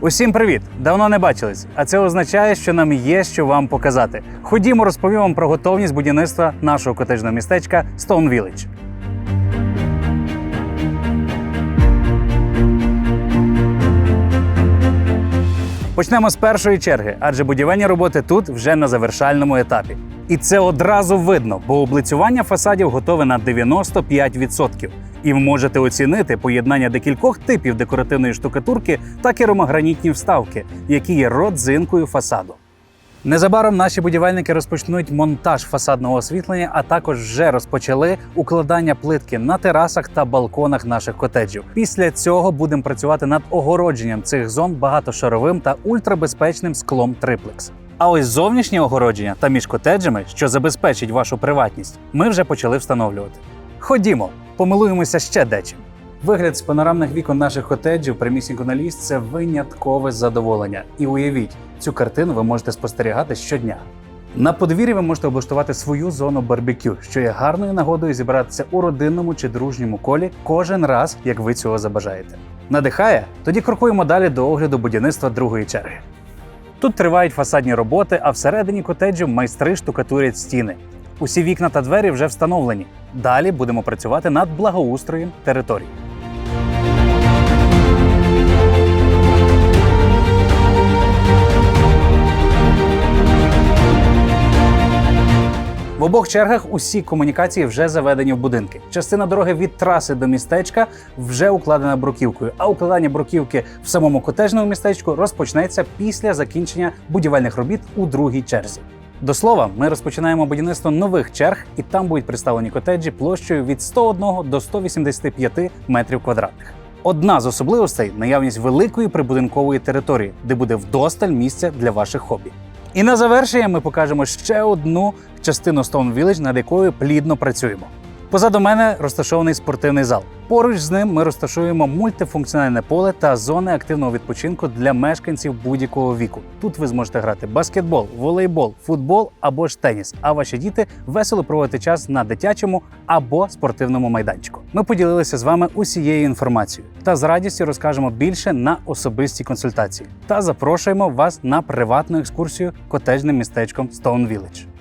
Усім привіт! Давно не бачились, а це означає, що нам є що вам показати. Ходімо, розповім вам про готовність будівництва нашого котеджного містечка Stone Village. Почнемо з першої черги, адже будівельні роботи тут вже на завершальному етапі. І це одразу видно, бо облицювання фасадів готове на 95%. І ви можете оцінити поєднання декількох типів декоративної штукатурки та керамогранітні вставки, які є родзинкою фасаду. Незабаром наші будівельники розпочнуть монтаж фасадного освітлення, а також вже розпочали укладання плитки на терасах та балконах наших котеджів. Після цього будемо працювати над огородженням цих зон багатошаровим та ультрабезпечним склом триплекс. А ось зовнішнє огородження та між котеджами, що забезпечить вашу приватність, ми вже почали встановлювати. Ходімо, помилуємося ще дечим. Вигляд з панорамних вікон наших котеджів прямісінько на ліс це виняткове задоволення. І уявіть, цю картину ви можете спостерігати щодня. На подвір'ї ви можете облаштувати свою зону барбекю, що є гарною нагодою зібратися у родинному чи дружньому колі кожен раз, як ви цього забажаєте. Надихає? Тоді крокуємо далі до огляду будівництва другої черги. Тут тривають фасадні роботи, а всередині котеджу майстри штукатурять стіни. Усі вікна та двері вже встановлені. Далі будемо працювати над благоустроєм території. В обох чергах усі комунікації вже заведені в будинки. Частина дороги від траси до містечка вже укладена бруківкою, а укладання бруківки в самому котежному містечку розпочнеться після закінчення будівельних робіт у другій черзі. До слова, ми розпочинаємо будівництво нових черг, і там будуть представлені котеджі площею від 101 до 185 метрів квадратних. Одна з особливостей наявність великої прибудинкової території, де буде вдосталь місця для ваших хобі. І на завершення ми покажемо ще одну частину Stone Village, над якою плідно працюємо. Позаду мене розташований спортивний зал. Поруч з ним ми розташуємо мультифункціональне поле та зони активного відпочинку для мешканців будь-якого віку. Тут ви зможете грати баскетбол, волейбол, футбол або ж теніс. А ваші діти весело проводити час на дитячому або спортивному майданчику. Ми поділилися з вами усією інформацією та з радістю розкажемо більше на особистій консультації. Та запрошуємо вас на приватну екскурсію котежним містечком Stone Village.